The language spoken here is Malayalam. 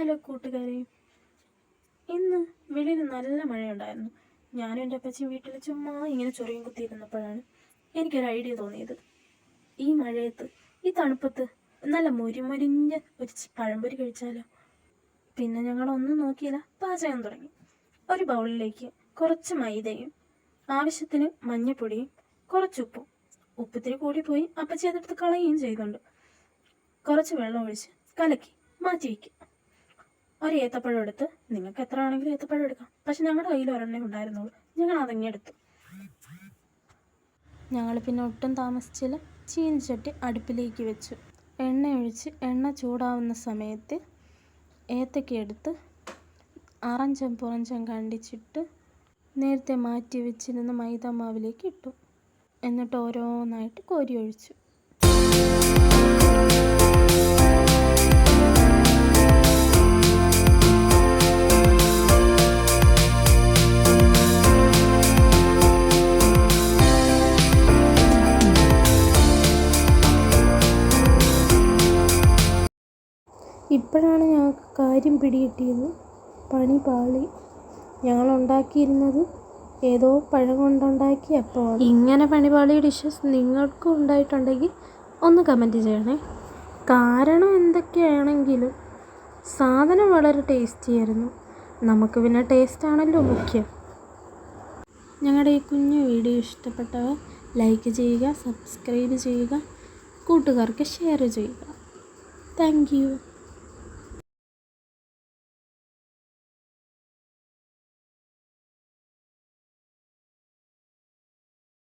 ഹലോ കൂട്ടുകാരെ. ഇന്ന് വെളിയിൽ നല്ല മഴയുണ്ടായിരുന്നു. ഞാനും എന്റെ അപ്പച്ചി വീട്ടിൽ ചുമ്മാ ഇങ്ങനെ ചൊറിയും കുത്തിയിരുന്നപ്പോഴാണ് എനിക്കൊരു ഐഡിയ തോന്നിയത്. ഈ മഴയത്ത് ഈ തണുപ്പത്ത് നല്ല മുരിമുരിഞ്ഞ ഒരു പഴംപൊരി കഴിച്ചാലോ? പിന്നെ ഞങ്ങളൊന്നും നോക്കിയില്ല. പാചകം തുടങ്ങി. ഒരു ബൗളിലേക്ക് കുറച്ച് മൈദയും ആവശ്യത്തിന് മഞ്ഞൾപ്പൊടിയും കുറച്ചുപ്പും ഉപ്പിത്തിരി കൂടിപ്പോയി അപ്പച്ചി അതെടുത്ത് കളയുകയും ചെയ്തുണ്ട് കുറച്ച് വെള്ളം ഒഴിച്ച് കലക്കി മാറ്റി വയ്ക്കും ഒരു ഏത്തപ്പഴം എടുത്ത് നിങ്ങൾക്ക് എത്ര ആണെങ്കിലും ഏത്തപ്പഴം എടുക്കാം. പക്ഷെ ഞങ്ങളുടെ കയ്യിൽ ഒരെണ്ണേ ഉണ്ടായിരുന്നുള്ളൂ. ഞങ്ങൾ അതങ്ങി എടുത്തു. ഞങ്ങൾ പിന്നെ ഒട്ടും താമസിച്ചില്ല. ചീനിച്ചട്ടി അടുപ്പിലേക്ക് വെച്ചു. എണ്ണ ഒഴിച്ച് എണ്ണ ചൂടാവുന്ന സമയത്ത് ഏത്തക്ക എടുത്ത് അറഞ്ചം പുറഞ്ചം കണ്ടിച്ചിട്ട് നേരത്തെ മാറ്റി വെച്ചിരുന്ന മൈദ മാവിലേക്ക് ഇട്ടു. എന്നിട്ട് ഓരോന്നായിട്ട് കോരി ഒഴിച്ചു. ഇപ്പോഴാണ് ഞങ്ങൾക്ക് കാര്യം പിടികിട്ടിയത്. പണി പാളി. ഞങ്ങൾ ഉണ്ടാക്കിയിരുന്നത് ഏതോ പഴം കൊണ്ടുണ്ടാക്കിയ അപ്പമാണ്. ഇങ്ങനെ പണിപാളി ഡിഷസ് നിങ്ങൾക്കും ഉണ്ടായിട്ടുണ്ടെങ്കിൽ ഒന്ന് കമന്റ് ചെയ്യണേ. കാരണം എന്തൊക്കെയാണെങ്കിലും സാധനം വളരെ ടേസ്റ്റിയായിരുന്നു നമുക്ക് പിന്നെ ടേസ്റ്റ് ആണല്ലോ മുഖ്യം. ഞങ്ങളുടെ ഈ കുഞ്ഞു വീഡിയോ ഇഷ്ടപ്പെട്ടവർ ലൈക്ക് ചെയ്യുക സബ്സ്ക്രൈബ് ചെയ്യുക കൂട്ടുകാർക്ക് ഷെയർ ചെയ്യുക. താങ്ക്